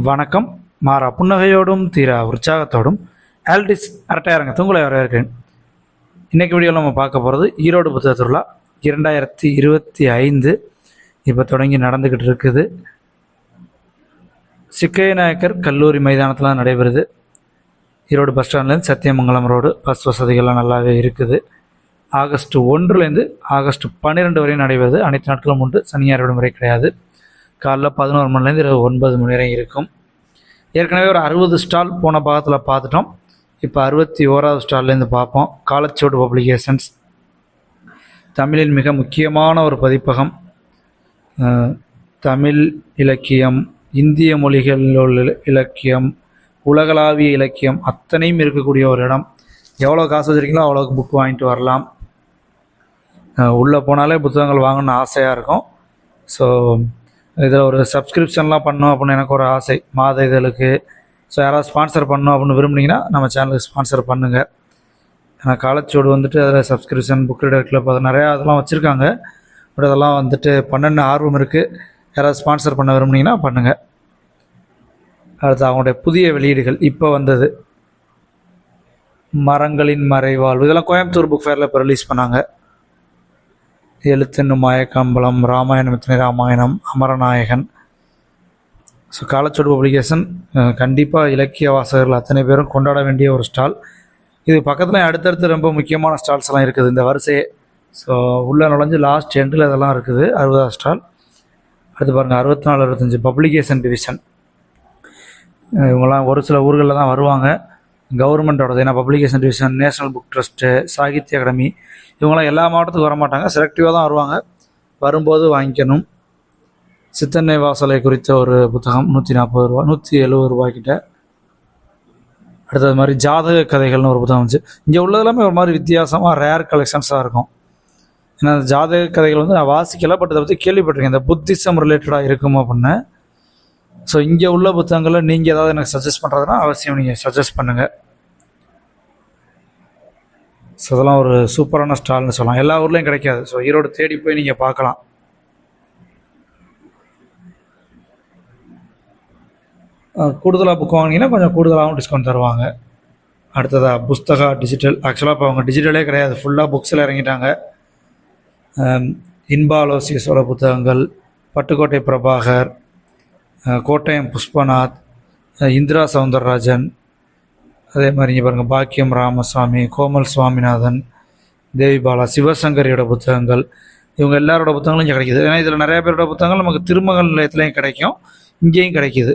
வணக்கம். மாறா புன்னகையோடும் தீரா உற்சாகத்தோடும் ஆல்டிஸ் அரட்டையரங்கத்தை உங்களை வரவேற்கிறேன் இன்றைக்கி வீடியோவில் நம்ம பார்க்க போகிறது ஈரோடு புத்தக திருவிழா. இரண்டாயிரத்தி இருபத்தி ஐந்து இப்போ தொடங்கி நடந்துக்கிட்டு இருக்குது. சிக்கைய நாயக்கர் கல்லூரி மைதானத்தில் நடைபெறுது. ஈரோடு பஸ் ஸ்டாண்ட்லேருந்து சத்தியமங்கலம் ரோடு பஸ் வசதிகள்லாம் நல்லாவே இருக்குது. ஆகஸ்ட் ஒன்றுலேருந்து ஆகஸ்ட் பன்னிரெண்டு வரையும் நடைபெறுது. அனைத்து நாட்களும் உண்டு. சனியார் விடுமுறை கிடையாது. காலைல பதினோரு மணிலேருந்து இரவு ஒன்பது மணி வரை இருக்கும். ஏற்கனவே ஒரு அறுபது ஸ்டால் போன பாகத்தில் பார்த்துட்டோம். இப்போ அறுபத்தி ஓராவது ஸ்டால்லேருந்து பார்ப்போம். காலச்சோடு பப்ளிகேஷன்ஸ். தமிழின் மிக முக்கியமான ஒரு பதிப்பகம். தமிழ் இலக்கியம் இந்திய மொழிகளில் உள்ள இலக்கியம் உலகளாவிய இலக்கியம் அத்தனையும் இருக்கக்கூடிய ஒரு இடம். எவ்வளோ காசு வச்சுருக்கீங்களோ அவ்வளோக்கு புக் வாங்கிட்டு வரலாம். உள்ளே போனாலே புத்தகங்கள் வாங்கணும்னு ஆசையாக இருக்கும். ஸோ இதில் ஒரு சப்ஸ்கிரிப்ஷன்லாம் பண்ணோம் அப்படின்னு எனக்கு ஒரு ஆசை. மாத இதழுக்கு. ஸோ யாராவது ஸ்பான்சர் பண்ணோம் அப்படின்னு விரும்புனீங்கன்னா நம்ம சேனலுக்கு ஸ்பான்சர் பண்ணுங்கள் ஏன்னா காலச்சோடு வந்துட்டு அதில் சப்ஸ்கிரிப்ஷன் புக் ரீடர் கிளப் அது நிறையா அதெல்லாம் வச்சுருக்காங்க. பட் அதெல்லாம் வந்துட்டு பண்ணணுன்னு ஆர்வம் இருக்குது யாராவது ஸ்பான்சர் பண்ண விரும்புனீங்கன்னா பண்ணுங்கள் அடுத்து அவங்களுடைய புதிய வெளியீடுகள் இப்போ வந்தது. மரங்களின் மறைவாழ்வு. இதெல்லாம் கோயம்புத்தூர் புக் ஃபேரில் இப்போ ரிலீஸ் பண்ணாங்க. எழுத்தென்னும் மாயக்கம்பலம் ராமாயணம் இத்தனை ராமாயணம் அமரநாயகன். ஸோ காலச்சோடு பப்ளிகேஷன் கண்டிப்பாக இலக்கிய வாசகர்கள் அத்தனை பேரும் கொண்டாட வேண்டிய ஒரு ஸ்டால். இது பக்கத்தில் அடுத்தடுத்து ரொம்ப முக்கியமான ஸ்டால்ஸ் எல்லாம் இருக்குது. இந்த வரிசையே ஸோ உள்ளே நுழைஞ்சு லாஸ்ட் எண்டில் இதெல்லாம் இருக்குது. அறுபதாம் ஸ்டால். அடுத்து பாருங்கள் அறுபத்தி நாலு அறுபத்தஞ்சு பப்ளிகேஷன் டிவிஷன் இவங்கெல்லாம் ஒரு சில ஊர்களில் தான் வருவாங்க. கவர்மெண்ட்டோடது ஏன்னா publication division national book trust Sahitya Akademi இவங்களாம் எல்லா மாவட்டத்துக்கும் வர மாட்டாங்க செலக்டிவாக தான் வருவாங்க. வரும்போது வாங்கிக்கணும். சித்தன்னை வாசலை குறித்த ஒரு புத்தகம் நூற்றி நாற்பது ரூபா நூற்றி எழுபது ரூபாய்க்கிட்ட. அடுத்தது மாதிரி ஜாதக கதைகள்னு ஒரு புத்தகம் வந்துச்சு. இங்கே உள்ளதெல்லாமே ஒரு மாதிரி வித்தியாசமாக ரேர் கலெக்ஷன்ஸாக இருக்கும். ஏன்னா அந்த ஜாதக கதைகள் வந்து நான் வாசிக்கல பட் அதை பற்றி கேள்விப்பட்டிருக்கேன். இந்த புத்திசம் ரிலேட்டடாக இருக்கும் அப்படின்னு. ஸோ இங்கே உள்ள புத்தகங்களை நீங்கள் ஏதாவது எனக்கு சஜஸ்ட் பண்ணுறதுனா அவசியம் நீங்கள் சஜஸ்ட் பண்ணுங்கள் ஸோ அதெல்லாம் ஒரு சூப்பரான ஸ்டால்னு சொல்லலாம். எல்லா ஊர்லேயும் கிடைக்காது. ஸோ ஈரோடு தேடி போய் நீங்கள் பார்க்கலாம். கூடுதலாக புக் வாங்கினீங்கன்னா கொஞ்சம் கூடுதலாகவும் டிஸ்கவுண்ட் தருவாங்க. அடுத்ததாக புஸ்தகா டிஜிட்டல் ஆக்சுவலாக இப்போ அவங்க டிஜிட்டலே கிடையாது. ஃபுல்லாக புக்ஸில் இறங்கிட்டாங்க. இன்பாலோசியஸோட புத்தகங்கள் பட்டுக்கோட்டை பிரபாகர் கோட்டயம் புஷ்பநாத் இந்திரா சவுந்தரராஜன் அதே மாதிரி இங்கே பாருங்கள் பாக்கியம் ராமசாமி கோமல் சுவாமிநாதன் தேவிபாலா சிவசங்கரியோட புத்தகங்கள் இவங்க எல்லாரோட புத்தகங்களும் இங்கே கிடைக்குது. ஏன்னா இதில் நிறைய பேரோட புத்தகங்கள் நமக்கு திருமகள் நிலையத்துலேயும் கிடைக்கும் இங்கேயும் கிடைக்குது.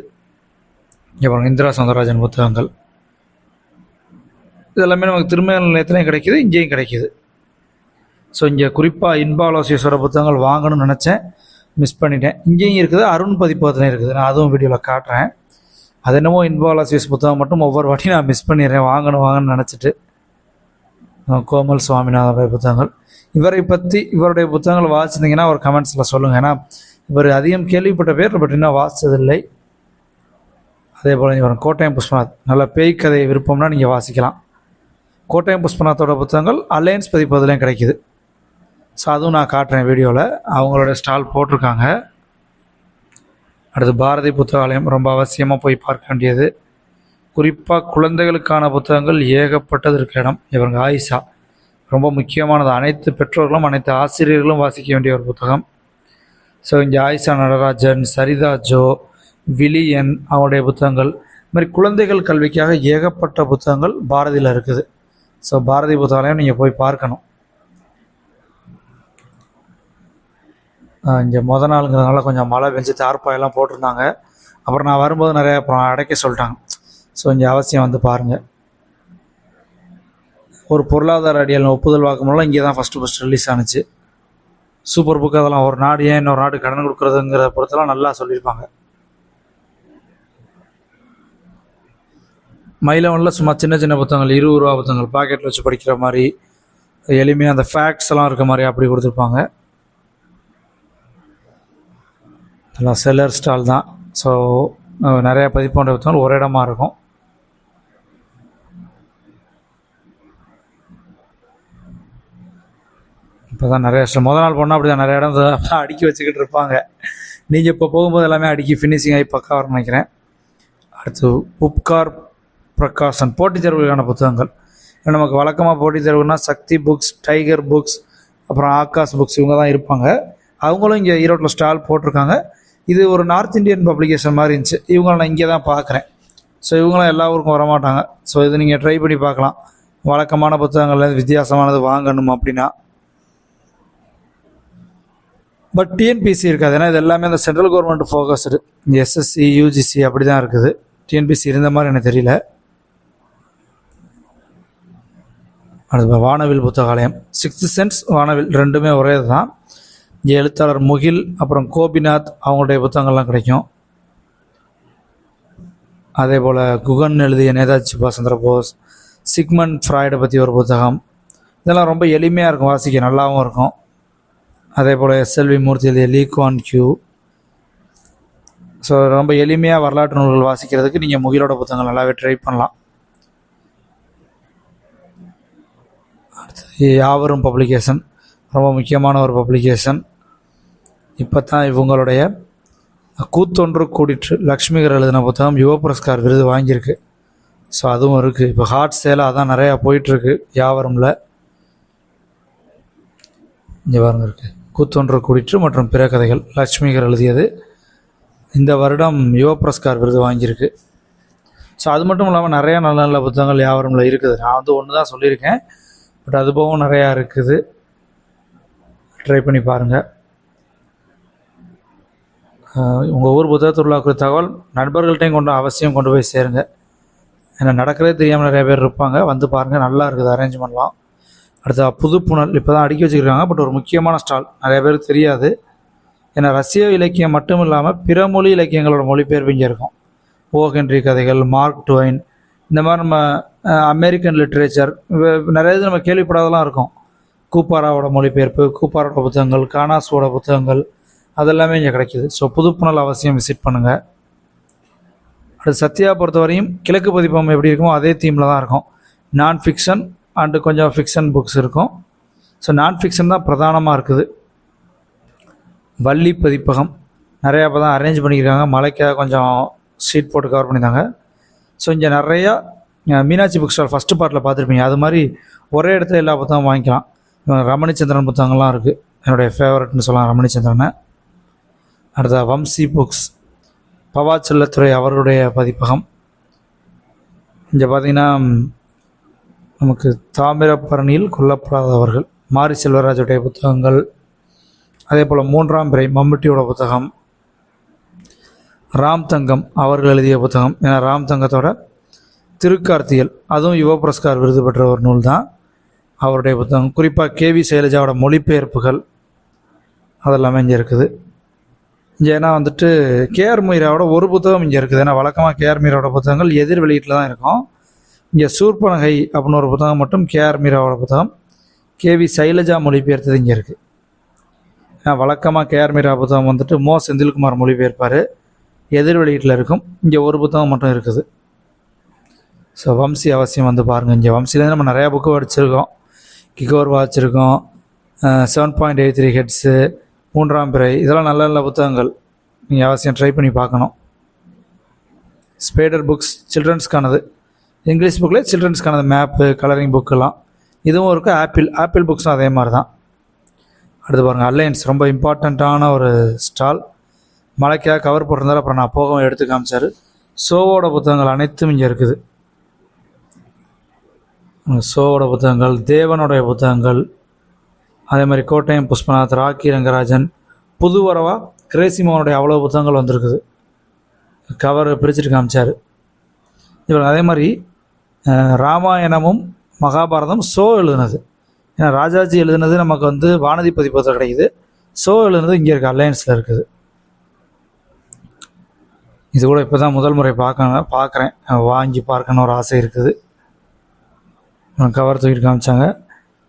இங்கே பாருங்கள் இந்திரா சௌந்தரராஜன் புத்தகங்கள். இதெல்லாமே நமக்கு திருமகள் நிலையத்துலேயும் கிடைக்குது இங்கேயும் கிடைக்குது. ஸோ இங்கே குறிப்பாக இன்பாலோசியஸோட புத்தகங்கள் வாங்கணும்னு நினச்சேன் மிஸ் பண்ணிட்டேன். இங்கேயும் இருக்குது அருண் பதிப்பகத்துலேயும் இருக்குது. நான் அதுவும் வீடியோவில் காட்டுறேன். அது என்னமோ இன்பாலோசியஸ் புத்தகம் மட்டும் ஒவ்வொரு வாட்டியும் நான் மிஸ் பண்ணிடுறேன். வாங்கணும் வாங்கணும்னு நினச்சிட்டு. கோமல் சுவாமிநாதனுடைய புத்தகங்கள். இவரை பற்றி இவருடைய புத்தகங்கள் வாசிச்சிருந்தீங்கன்னா ஒரு கமெண்ட்ஸில் சொல்லுங்கள் ஏன்னா இவர் அதிகம் கேள்விப்பட்ட பேர் பட் இன்னும் வாசித்ததில்லை. அதே போல் இவர் கோட்டயம் புஷ்பநாத் நல்ல பேய் கதை விருப்பம்னா நீங்கள் வாசிக்கலாம். கோட்டயம் புஷ்பநாத்தோட புத்தகங்கள் அலையன்ஸ் பதிப்பதுலேயும் கிடைக்குது. ஸோ அதுவும் நான் காட்டுறேன் வீடியோவில் அவங்களோட ஸ்டால் போட்டிருக்காங்க. அடுத்து பாரதி புத்தகாலயம் ரொம்ப அவசியமாக போய் பார்க்க வேண்டியது. குறிப்பாக குழந்தைகளுக்கான புத்தகங்கள் ஏகப்பட்டது இருக்க இடம். இவங்க ஆயிஷா. ரொம்ப முக்கியமானது. அனைத்து பெற்றோர்களும் அனைத்து ஆசிரியர்களும் வாசிக்க வேண்டிய ஒரு புத்தகம். ஸோ இங்கே ஆயிஷா நடராஜன் சரிதா ஜோ விலியன் அவருடைய புத்தகங்கள். இது மாதிரி குழந்தைகள் கல்விக்காக ஏகப்பட்ட புத்தகங்கள் பாரதியில் இருக்குது. ஸோ பாரதி புத்தகாலயம் நீங்கள் போய் பார்க்கணும். இங்கே முத நாளுங்கிறதுனால கொஞ்சம் மழை பெஞ்சு தார்ப்பாயெல்லாம் போட்டிருந்தாங்க. அப்புறம் நான் வரும்போது நிறைய அப்புறம் அடைக்க சொல்லிட்டாங்க. ஸோ இங்கே அவசியம் வந்து பாருங்கள் ஒரு பொருளாதார அடியல் ஒப்புதல் வாக்குமூலம் இங்கே தான் first first release ஆனுச்சு. Super book அதெல்லாம் ஒரு நாடு ஏன் இன்னொரு நாடு கடன் கொடுக்குறதுங்கிற பொறுத்தெல்லாம் நல்லா சொல்லியிருப்பாங்க. மயிலவனில் சும்மா சின்ன சின்ன புத்தகங்கள் இருபது ரூபா புத்தகங்கள் பாக்கெட்டில் வச்சு படிக்கிற மாதிரி எளிமையாக அந்த ஃபேக்ட்ஸ் எல்லாம் இருக்க மாதிரி அப்படி கொடுத்துருப்பாங்க. எல்லாம் செல்லர் ஸ்டால் தான். ஸோ நிறையா பதிப்போன்ற புத்தகங்கள் ஒரு இடமா இருக்கும். இப்போ தான் நிறைய இஷ்டம் முதல் நாள் போனால் அப்படி தான் நிறைய இடம் அடுக்கி வச்சுக்கிட்டு இருப்பாங்க. நீங்கள் இப்போ போகும்போது எல்லாமே அடுக்கி ஃபினிஷிங் ஆகி பக்கா வரும்னு நினைக்கிறேன். அடுத்து உப்கார் பிரகாசன் போட்டித் தேர்வுகளுக்கான புத்தகங்கள். இப்ப நமக்கு வழக்கமாக போட்டித் தேர்வுனா சக்தி புக்ஸ் டைகர் புக்ஸ் அப்புறம் ஆகாஷ் புக்ஸ் இவங்க தான் இருப்பாங்க. அவங்களும் இங்கே ஈரோட்டில் ஸ்டால் போட்டிருக்காங்க. இது ஒரு நார்த் இந்தியன் பப்ளிகேஷன் மாதிரி இருந்துச்சு. இவங்கள நான் இங்கே தான் பார்க்குறேன். ஸோ இவங்களாம் எல்லா ஊருக்கும் வரமாட்டாங்க. ஸோ இது நீங்கள் ட்ரை பண்ணி பார்க்கலாம். வழக்கமான புத்தகங்கள் வித்தியாசமானது வாங்கணும் அப்படின்னா. பட் டிஎன்பிசி இருக்காது. ஏன்னா இது எல்லாமே அந்த central government focused SSC UGC அப்படி தான் இருக்குது. டிஎன்பிசி இருந்த மாதிரி எனக்கு தெரியல. அடுத்து வானவில் புத்தகாலயம். சிக்ஸ்த் சென்ஸ் வானவில் ரெண்டுமே ஒரே தான் எழுத்தாளர் முகில் அப்புறம் கோபிநாத் அவங்களுடைய புத்தகங்கள்லாம் கிடைக்கும். அதே போல் குகன் எழுதிய நேதாஜி சுபாஷ் சந்திர போஸ் சிக்மன் ஃப்ராய்டை பற்றி ஒரு புத்தகம். இதெல்லாம் ரொம்ப எளிமையாக இருக்கும் வாசிக்க நல்லாவும் இருக்கும். அதே போல் எஸ்எல்வி மூர்த்தி எழுதிய லீ குவான் கியூ. ஸோ ரொம்ப எளிமையாக வரலாற்று நூல்கள் வாசிக்கிறதுக்கு நீங்கள் முகிலோட புத்தகங்கள் நல்லாவே ட்ரை பண்ணலாம். அடுத்தது யாவரும் பப்ளிகேஷன். ரொம்ப முக்கியமான ஒரு பப்ளிகேஷன் இப்போ தான் இவங்களுடைய கூத்தொன்று கூடிற்று லக்ஷ்மிகர் எழுதின புத்தகம் யுவ புரஸ்கார் விருது வாங்கியிருக்கு. ஸோ அதுவும் இருக்குது இப்போ ஹாட் சேலாக அதான் நிறையா போயிட்டுருக்கு யாவரமில் இங்கே பாருங்க இருக்குது கூத்தொன்று கூடிற்று மற்றும் பிற கதைகள். லக்ஷ்மிகர் எழுதியது. இந்த வருடம் யுவ புரஸ்கார் விருது வாங்கியிருக்கு. ஸோ அது மட்டும் இல்லாமல் நிறையா நல்ல நல்ல புத்தகங்கள் யாவரமில் இருக்குது. நான் வந்து ஒன்று தான் சொல்லியிருக்கேன். பட் அது போகவும் நிறையா இருக்குது. ட்ரை பண்ணி பாருங்கள் உங்கள் ஊர் புத்தக திருவிழாவுக்கு தகவல் நண்பர்கள்ட்டையும் கொண்டு அவசியம் கொண்டு போய் சேருங்க. ஏன்னா நடக்கிறதே தெரியாமல் நிறைய பேர் இருப்பாங்க. வந்து பாருங்கள் நல்லா இருக்குது அரேஞ்ச்மெண்ட்லாம் அடுத்த புதுப்புணல் இப்போ தான் அடுக்கி வச்சுருக்காங்க பட் ஒரு முக்கியமான ஸ்டால் நிறைய பேருக்கு தெரியாது. ஏன்னா ரஷ்ய இலக்கியம் மட்டும் இல்லாமல் பிற மொழி இலக்கியங்களோட மொழிபெயர்ப்பு இங்கே இருக்கும். ஓ ஹென்றி கதைகள் மார்க் டுவைன் இந்த மாதிரி நம்ம அமெரிக்கன் லிட்ரேச்சர் நிறைய இது நம்ம கேள்விப்படாதெல்லாம் இருக்கும். கூப்பாராவோட மொழிபெயர்ப்பு கூப்பாரோட புத்தகங்கள் கானாஸோட புத்தகங்கள் அதெல்லாமே இங்கே கிடைக்கிது. ஸோ புதுப்புணல் அவசியம் விசிட் பண்ணுங்கள் அடுத்து சத்யா பொறுத்தவரையும் கிழக்கு பதிப்பகம் எப்படி இருக்குமோ அதே தீமில் தான் இருக்கும். நான் ஃபிக்ஷன் அண்டு கொஞ்சம் ஃபிக்ஷன் புக்ஸ் இருக்கும். ஸோ நான் ஃபிக்ஷன் தான் பிரதானமாக இருக்குது. வள்ளி பதிப்பகம். நிறையா இப்போ தான் அரேஞ்ச் பண்ணியிருக்காங்க. மலைக்காக கொஞ்சம் ஷீட் போட்டு கவர் பண்ணியிருந்தாங்க. ஸோ இங்கே நிறையா மீனாட்சி புக் ஸ்டால் ஃபஸ்ட்டு பார்ட்டில் பார்த்துருப்பீங்க. அது மாதிரி ஒரே இடத்துல எல்லா புத்தகமும் வாங்கிக்கலாம். ரமணிச்சந்திரன் புத்தகங்கள்லாம் இருக்குது என்னுடைய ஃபேவரட்னு சொல்லலாம் ரமணிச்சந்திரனை. அடுத்த வம்சி புக்ஸ் பவா செல்லத்துறை அவருடைய பதிப்பகம். இங்கே பார்த்தீங்கன்னா நமக்கு தாமிரபரணியில் கொல்லப்படாதவர்கள் மாரி செல்வராஜுடைய புத்தகங்கள் அதே போல் மூன்றாம் பிறை மம்முட்டியோட புத்தகம் ராம் தங்கம் அவர்கள் எழுதிய புத்தகம். ஏன்னா ராம் தங்கத்தோட திருக்கார்த்தியல் அதுவும் யுவ புரஸ்கார் விருது பெற்ற ஒரு நூல் தான் அவருடைய புத்தகம். குறிப்பாக கேவி சைலஜாவோட மொழிபெயர்ப்புகள் அதெல்லாமே இங்கே இருக்குது. இங்கே ஏன்னா வந்துட்டு கேஆர் மீராவோட ஒரு புத்தகம் இங்கே இருக்குது. ஏன்னா வழக்கமாக கேஆர் மீராவோட புத்தகங்கள் எதிர் வெளியீட்டில் தான் இருக்கும். இங்கே சூர்பனகை அப்படின்னு ஒரு புத்தகம் மட்டும் கேஆர் மீராவோட புத்தகம். கேவி சைலஜா மொழிபெயர்த்தது இங்கே இருக்குது ஏன்னா வழக்கமாக கேஆர் மீரா புத்தகம் வந்துட்டு மோ செந்தில்குமார் மொழிபெயர்ப்பார். எதிர் வெளியீட்டில் இருக்கும். இங்கே ஒரு புத்தகம் மட்டும் இருக்குது. ஸோ வம்சி அவசியம் வந்து பாருங்கள் இங்கே வம்சிலேருந்து நம்ம நிறையா புக்கு படிச்சிருக்கோம். கிகோர் வாட்ச் இருக்கும். Seven point eight three heads மூன்றாம் பிறை. இதெல்லாம் நல்ல நல்ல புத்தகங்கள். நீங்கள் அவசியம் ட்ரை பண்ணி பார்க்கணும். ஸ்பேடர் புக்ஸ் சில்ட்ரன்ஸ்க்கானது இங்கிலீஷ் புக்கில் சில்ட்ரன்ஸ்க்கானது மேப்பு கலரிங் புக்கெல்லாம் இதுவும் இருக்குது ஆப்பிள் ஆப்பிள் புக்ஸும் அதே மாதிரி தான் அடுத்து பாருங்கள் அலையன்ஸ் ரொம்ப இம்பார்ட்டண்ட்டான ஒரு ஸ்டால் மழைக்காக கவர் போட்டிருந்தாலும் அப்புறம் நான் போகவும் எடுத்து காமிச்சார். சோவோட புத்தகங்கள் அனைத்தும் இங்கே இருக்குது. சோவோட புத்தகங்கள் தேவனுடைய புத்தகங்கள் அதே மாதிரி கோட்டயம் புஷ்பநாத் ராக்கி ரங்கராஜன் புது வரவா கிரேசிமோனுடைய அவ்வளோ புத்தகங்கள் வந்திருக்குது. கவர் பிரிச்சுட்டு காமிச்சார். இவர் அதே மாதிரி ராமாயணமும் மகாபாரதம் சோ எழுதுனது. ஏன்னா ராஜாஜி எழுதுனது நமக்கு வந்து வானதி பதிப்பகத்தில் கிடைக்குது. சோ எழுதுனது இங்கே இருக்குது அலையன்ஸில் இருக்குது. இது கூட இப்போ தான் முதல் முறை பார்க்க பார்க்குறேன். வாங்கி பார்க்கணும் ஒரு ஆசை இருக்குது. கவர் தூக்கி காமிச்சாங்க.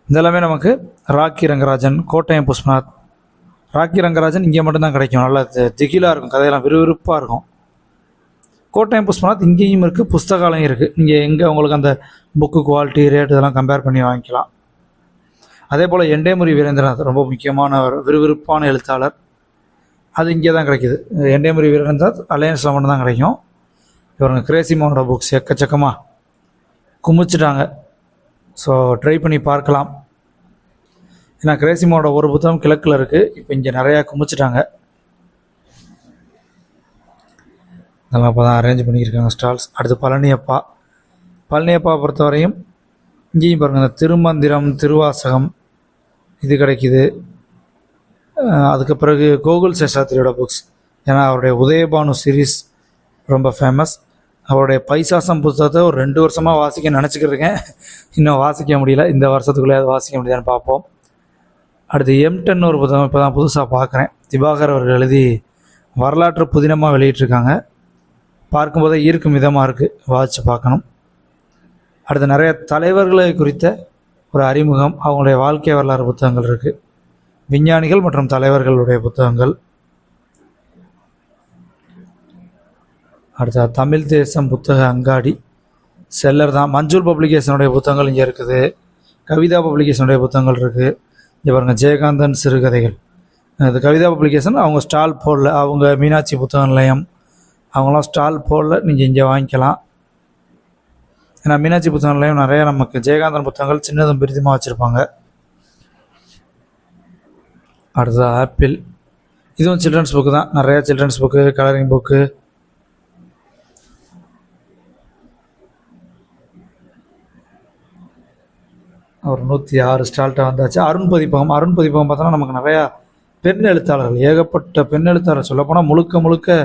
இதெல்லாமே நமக்கு ராக்கி ரங்கராஜன் கோட்டயம் புஷ்பநாத். ராக்கி ரங்கராஜன் இங்கே மட்டும்தான் கிடைக்கும். நல்லா திகிலாக இருக்கும். கதையெல்லாம் விறுவிறுப்பாக இருக்கும். கோட்டயம் புஷ்பநாத் இங்கேயும் இருக்குது புஸ்தகாலயம் இருக்குது நீங்கள் எங்கே உங்களுக்கு அந்த புக்கு குவாலிட்டி ரேட் இதெல்லாம் கம்பேர் பண்ணி வாங்கிக்கலாம். அதே போல் எண்டேமுரி வீரேந்திரநாத் ரொம்ப முக்கியமான ஒரு விறுவிறுப்பான எழுத்தாளர். அது இங்கே தான் கிடைக்குது. எண்டேமுரி வீரேந்திரநாத் அலையன்ஸில் மட்டும் தான் கிடைக்கும். இவருங்க கிரேசி மோனோட புக்ஸ் எக்கச்சக்கமாக குமிச்சிட்டாங்க. ஸோ ட்ரை பண்ணி பார்க்கலாம். ஏன்னா கிரேசிமோட ஒரு புத்தகம் கிழக்கில் இருக்குது இப்போ இங்கே நிறையா குமிச்சிட்டாங்க. அதெல்லாம் இப்போ தான் அரேஞ்ச் பண்ணியிருக்காங்க ஸ்டால்ஸ் அடுத்து பழனியப்பா. பழனியப்பா பொறுத்தவரையும் இங்கேயும் பாருங்கள் இந்த திருமந்திரம் திருவாசகம் இது கிடைக்குது. அதுக்கு பிறகு கோகுல் சேஷாத்திரியோட புக்ஸ் ஏன்னா அவருடைய உதயபானு சீரீஸ் ரொம்ப ஃபேமஸ் அவருடைய பைசாசம் புத்தகத்தை ஒரு ரெண்டு வருஷமாக வாசிக்க நினச்சிக்கிட்டு இருக்கேன். இன்னும் வாசிக்க முடியல. இந்த வருஷத்துக்குள்ளே அது வாசிக்க முடியுதான்னு பார்ப்போம். அடுத்து எம்டன் ஒரு புத்தகம் இப்போ தான் புதுசாக பார்க்குறேன். திவாகர் அவர்கள் எழுதி வரலாற்று புதினமாக வெளியிட்டிருக்காங்க. பார்க்கும்போதே ஈர்க்கும் விதமாக இருக்குது வாசித்து பார்க்கணும். அடுத்து நிறைய தலைவர்களை குறித்த ஒரு அறிமுகம். அவங்களுடைய வாழ்க்கை வரலாறு புத்தகங்கள் இருக்குது விஞ்ஞானிகள் மற்றும் தலைவர்களுடைய புத்தகங்கள். அடுத்த தமிழ் தேசம் புத்தக அங்காடி. செல்லர் தான் மஞ்சூர் பப்ளிகேஷனுடைய புத்தகங்கள் இங்கே இருக்குது. கவிதா பப்ளிகேஷனுடைய புத்தகங்கள் இருக்குது இங்கே பாருங்க ஜெயகாந்தன் சிறுகதைகள். இது கவிதா பப்ளிகேஷன் அவங்க ஸ்டால் போடல அவங்க மீனாட்சி புத்தக நிலையம் அவங்களாம் ஸ்டால் போடல நீங்கள் இங்கே வாங்கிக்கலாம். ஏன்னா மீனாட்சி புத்தக நிலையம் நிறையா நமக்கு ஜெயகாந்தன் புத்தகங்கள் சின்னதும் பெரிதுமாக வச்சுருப்பாங்க. அடுத்தது ஆப்பிள். இதுவும் சில்ட்ரன்ஸ் புக்கு தான். நிறையா சில்ட்ரன்ஸ் புக்கு கலரிங் புக்கு ஒரு நூற்றி ஆறு ஸ்டால்ட்டாக வந்தாச்சு. அருண் பதிப்பகம் அருண் பதிப்பகம் பார்த்தோன்னா நமக்கு நிறையா பெண் எழுத்தாளர்கள் ஏகப்பட்ட பெண் எழுத்தாளர் சொல்லப்போனால் முழுக்க முழுக்க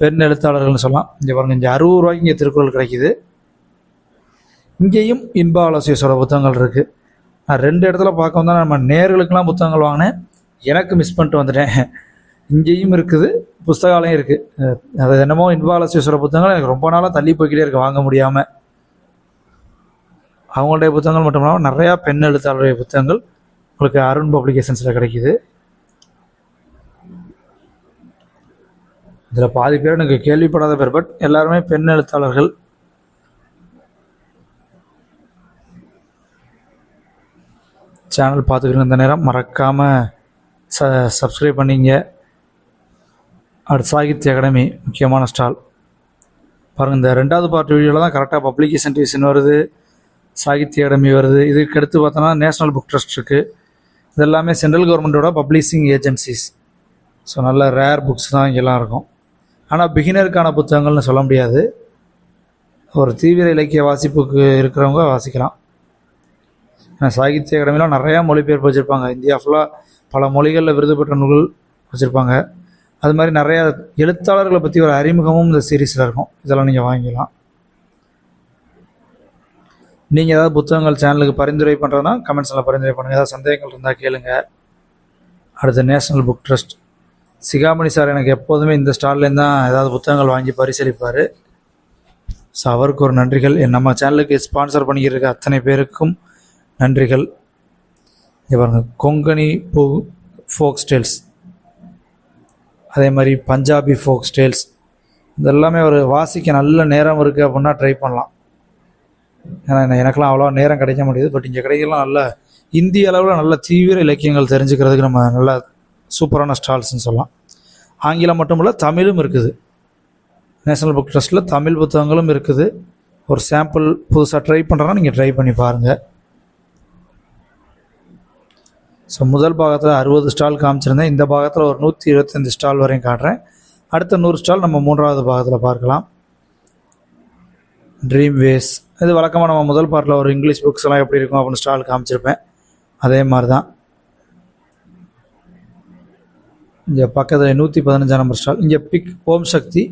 பெண் எழுத்தாளர்கள்னு சொல்லலாம். இங்கே பாருங்கள் இங்கே அறுபது ரூபாய்க்கு இங்கே திருக்குறள் கிடைக்குது. இங்கேயும் இன்ப ஆலோசியஸோட புத்தகங்கள் இருக்குது நான் ரெண்டு இடத்துல பார்க்க வந்தால் நம்ம நேர்களுக்கெல்லாம் புத்தகங்கள் வாங்கினேன். எனக்கு மிஸ் பண்ணிட்டு வந்துட்டேன். இங்கேயும் இருக்குது புஸ்தகாலயம் இருக்குது அது என்னமோ இன்ப ஆலோசியஸோட புத்தகங்கள். எனக்கு ரொம்ப நாளாக தள்ளி போய்க்கிட்டே இருக்குது வாங்க முடியாமல் அவங்களுடைய புத்தகங்கள் மட்டும் இல்லாமல் நிறையா பெண் எழுத்தாளருடைய புத்தகங்கள் உங்களுக்கு அருண் பப்ளிகேஷன்ஸில் கிடைக்குது. இதில் பாதி பேர் எனக்கு கேள்விப்படாத பேர் பட் எல்லாருமே பெண் எழுத்தாளர்கள். சேனல் பார்த்துக்கிட்டு இந்த நேரம் மறக்காமல் ச சப்ஸ்கிரைப் பண்ணிங்க. அடுத்து சாகித்ய அகாடமி முக்கியமான ஸ்டால். பாருங்கள் இந்த ரெண்டாவது பார்ட் வீடியோவில் தான் கரெக்டாக பப்ளிகேஷன் டிவிஷன் வருது. சாகித்ய அகாடமி வருது. இதுக்கு அடுத்து பார்த்தோன்னா நேஷ்னல் புக் ட்ரஸ்ட் இருக்குது இது எல்லாமே சென்ட்ரல் கவர்மெண்ட்டோட பப்ளிஷிங் ஏஜென்சிஸ் ஸோ நல்ல ரேர் புக்ஸ் தான் இங்கெல்லாம் இருக்கும். ஆனால் பிகினருக்கான புத்தகங்கள்னு சொல்ல முடியாது. ஒரு தீவிர இலக்கிய வாசிப்புக்கு இருக்கிறவங்க வாசிக்கலாம். ஏன்னா சாகித்ய அகாடமிலாம் நிறையா மொழிபெயர்ப்பு வச்சுருப்பாங்க. இந்தியா ஃபுல்லாக பல மொழிகளில் விருது பெற்ற நூல்கள் வச்சுருப்பாங்க. அது மாதிரி நிறையா எழுத்தாளர்களை பற்றி ஒரு அறிமுகமும் இந்த சீரீஸில் இருக்கும். இதெல்லாம் நீங்கள் வாங்கிக்கலாம். நீங்கள் ஏதாவது புத்தகங்கள் சேனலுக்கு பரிந்துரை பண்ணுறதுனா கமெண்ட்ஸில் பரிந்துரை பண்ணுங்கள் ஏதாவது சந்தேகங்கள் இருந்தால் கேளுங்க. அடுத்து National Book Trust Sigamani sir எனக்கு எப்போதுமே இந்த ஸ்டால்லேருந்து தான் ஏதாவது புத்தகங்கள் வாங்கி பரிசீலிப்பார் ஸோ அவருக்கு ஒரு நன்றிகள். என் நம்ம சேனலுக்கு ஸ்பான்சர் பண்ணிக்கிட்டு இருக்க அத்தனை பேருக்கும் நன்றிகள். இவருங்க கொங்கணி பூ ஃபோக் ஸ்டைல்ஸ் அதே மாதிரி பஞ்சாபி ஃபோக் ஸ்டைல்ஸ் இதெல்லாமே ஒரு வாசிக்க நல்ல நேரம் இருக்குது அப்படின்னா ட்ரை பண்ணலாம். ஏன்னா எனக்கெல்லாம் அவ்வளோ நேரம் கிடைக்க முடியுது பட் இங்கே கிடைக்கலாம் நல்ல இந்திய அளவில் நல்ல தீவிர இலக்கியங்கள் தெரிஞ்சுக்கிறதுக்கு நம்ம நல்ல சூப்பரான ஸ்டால்ஸ்னு சொல்லலாம். ஆங்கிலம் மட்டும் இல்லை தமிழும் இருக்குது. நேஷனல் புக் ட்ரஸ்ட்டில் தமிழ் புத்தகங்களும் இருக்குது. ஒரு சாம்பிள் புதுசாக ட்ரை பண்ணுறோன்னா நீங்கள் ட்ரை பண்ணி பாருங்கள் ஸோ முதல் பாகத்தில் அறுபது ஸ்டால் காமிச்சிருந்தேன். இந்த பாகத்தில் ஒரு நூற்றி இருபத்தஞ்சி ஸ்டால் வரையும் காட்டுறேன். அடுத்த நூறு ஸ்டால் நம்ம மூன்றாவது பாகத்தில் பார்க்கலாம். ட்ரீம் வேஸ் இது வழக்கமாக நம்ம முதல் பார்ட்டில் ஒரு இங்கிலீஷ் புக்ஸ் எல்லாம் எப்படி இருக்கும் அப்படின்னு ஸ்டால் காமிச்சிருப்பேன். அதே மாதிரி தான் இங்கே பக்கத்தில் நூற்றி பதினஞ்சாம் நம்பர் ஸ்டால் இங்கே pick Om Sakthi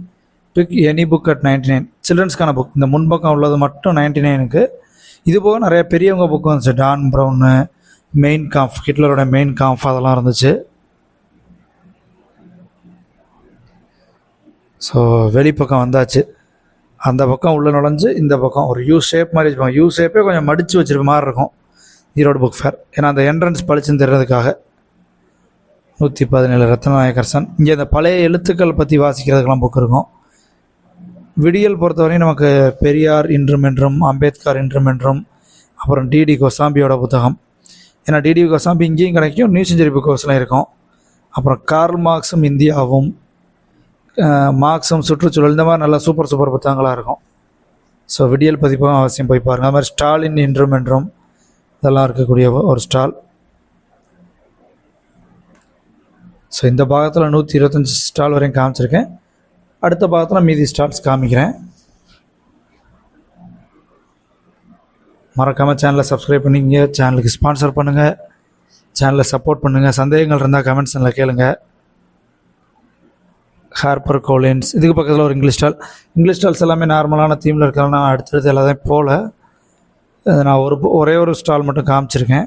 pick any book at ninety nine சில்ட்ரன்ஸ்க்கான book இந்த முன்பக்கம் உள்ளது மட்டும் நைன்டி நைனுக்கு இது போக நிறைய பெரியவங்க புக் வந்துச்சு. டான் ப்ரௌனு மெயின் காஃப் ஹிட்லரோட மெயின் காஃப் அதெல்லாம் இருந்துச்சு. ஸோ வெளிப்பக்கம் வந்தாச்சு. அந்த பக்கம் உள்ளே நுழைஞ்சு இந்த பக்கம் ஒரு யூ ஷேப் மாதிரி வச்சுப்பாங்க யூ ஷேப்பே கொஞ்சம் மடித்து வச்சிருக்க மாதிரி இருக்கும். ஈரோடு புக் ஃபேர் ஏன்னா அந்த என்ட்ரன்ஸ் பளிச்சுன்னு தர்றதுக்காக நூற்றி பதினேழு ரத்னநாயகர்சன் இங்கே இந்த பழைய எழுத்துக்கள் பற்றி வாசிக்கிறதுக்கெல்லாம் புக் இருக்கும். விடியல் பொறுத்தவரையும் நமக்கு பெரியார் இன்றும் என்றும் அம்பேத்கர் இன்றும் என்றும் அப்புறம் டிடி கோசாம்பியோட புத்தகம். ஏன்னா டிடி கோசாம்பி இங்கேயும் கிடைக்கும் நியூ செஞ்சுரி புக் ஹவுஸ்லாம் இருக்கும். அப்புறம் கார்ல் மார்க்ஸும் இந்தியாவும் மார்க்ஸும் சுற்றுச்சூழல் இந்த மாதிரி நல்லா சூப்பர் சூப்பர் புத்தகங்களாக இருக்கும். ஸோ விடியல் பதிப்பும் அவசியம் போய் பாருங்கள் அது மாதிரி ஸ்டாலின் இன்றும் என்றும் இதெல்லாம் இருக்கக்கூடிய ஒரு ஸ்டால். ஸோ இந்த பாகத்தில் நூற்றி இருபத்தஞ்சி ஸ்டால் வரையும் காமிச்சிருக்கேன். அடுத்த பாகத்தில் மீதி ஸ்டால்ஸ் காமிக்கிறேன். மறக்காமல் சேனலை சப்ஸ்கிரைப் பண்ணிக்கங்க. சேனலுக்கு ஸ்பான்சர் பண்ணுங்கள் சேனலை சப்போர்ட் பண்ணுங்கள் சந்தேகங்கள் இருந்தால் கமெண்ட்ஸில் கேளுங்கள் ஹார்பர் கோலின்ஸ் இதுக்கு பக்கத்தில் ஒரு இங்கிலீஷ் ஸ்டால் இங்கிலீஷ் ஸ்டால்ஸ் எல்லாமே நார்மலான தீமில் இருக்கலாம் நான் அடுத்தடுத்து எல்லாத்தையும் போகல அது நான் ஒரு ஒரே ஒரு ஸ்டால் மட்டும் காமிச்சிருக்கேன்.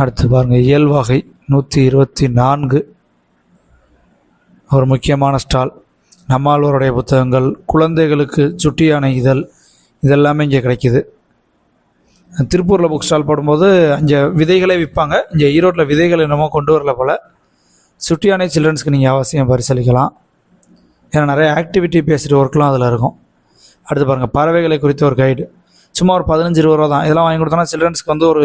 அடுத்து பாருங்கள் இயல்வாகை நூற்றி இருபத்தி நான்கு. ஒரு முக்கியமான ஸ்டால் நம்மாழ்வாருடைய புத்தகங்கள் குழந்தைகளுக்கு சுட்டியான இதழ் இதெல்லாமே இங்கே கிடைக்கிது. திருப்பூரில் புக் ஸ்டால் போடும்போது அங்கே விதைகளே விற்பாங்க இங்கே ஈரோட்டில் விதைகள் என்னமோ கொண்டு வரல போல். சுட்டியான சில்ட்ரன்ஸ்க்கு நீங்கள் அவசியம் பரிசீலிக்கலாம் ஏன்னா நிறைய ஆக்டிவிட்டி பேஸ்டு ஒர்க்லாம் அதில் இருக்கும். அடுத்து பாருங்கள் பறவைகளை குறித்த ஒரு கைடு சும்மா ஒரு பதினஞ்சு இருபது ரூபா தான். இதெல்லாம் வாங்கி கொடுத்தோன்னா சில்ட்ரன்ஸ்க்கு வந்து ஒரு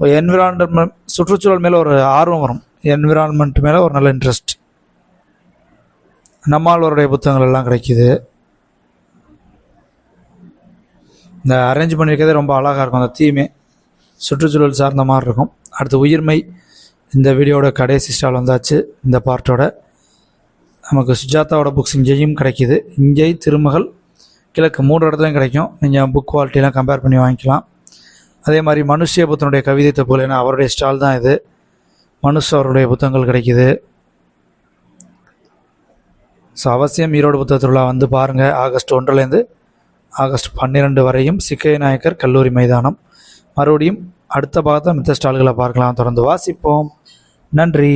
ஒரு என்விரான்மெண்ட் சுற்றுச்சூழல் மேலே ஒரு ஆர்வம் வரும். என்விரான்மெண்ட் மேலே ஒரு நல்ல இன்ட்ரெஸ்ட் நம்மாழ்வாருடைய புத்தகங்கள் எல்லாம் கிடைக்கிது. இந்த அரேஞ்ச் பண்ணியிருக்கிறதே ரொம்ப அழகாக இருக்கும். அந்த தீமே சுற்றுச்சூழல் சார்ந்த மாதிரி இருக்கும். அடுத்து உயிர்மை இந்த வீடியோட கடைசி ஸ்டால் வந்தாச்சு இந்த பார்ட்டோட நமக்கு சுஜாதாவோட புக்ஸ் இங்கேயும் கிடைக்கிது. இங்கே திருமகள் கிழக்கு மூன்று இடத்துலையும் கிடைக்கும். நீங்கள் புக் குவாலிட்டிலாம் கம்பேர் பண்ணி வாங்கிக்கலாம். அதே மாதிரி மனுஷிய புத்தனுடைய கவிதை தொகுப்பு ஏன்னா அவருடைய ஸ்டால் தான் இது. மனுஷ் அவருடைய புத்தகங்கள் கிடைக்கிது. ஸோ அவசியம் ஈரோடு புத்தக திருவிழா வந்து பாருங்கள் ஆகஸ்ட் ஒன்றுலேருந்து ஆகஸ்ட் பன்னிரெண்டு வரையும் சிக்கைய நாயக்கர் கல்லூரி மைதானம். மறுபடியும் அடுத்த பாகத்தை மித்த ஸ்டால்களை பார்க்கலாம். தொடர்ந்து வாசிப்போம். நன்றி.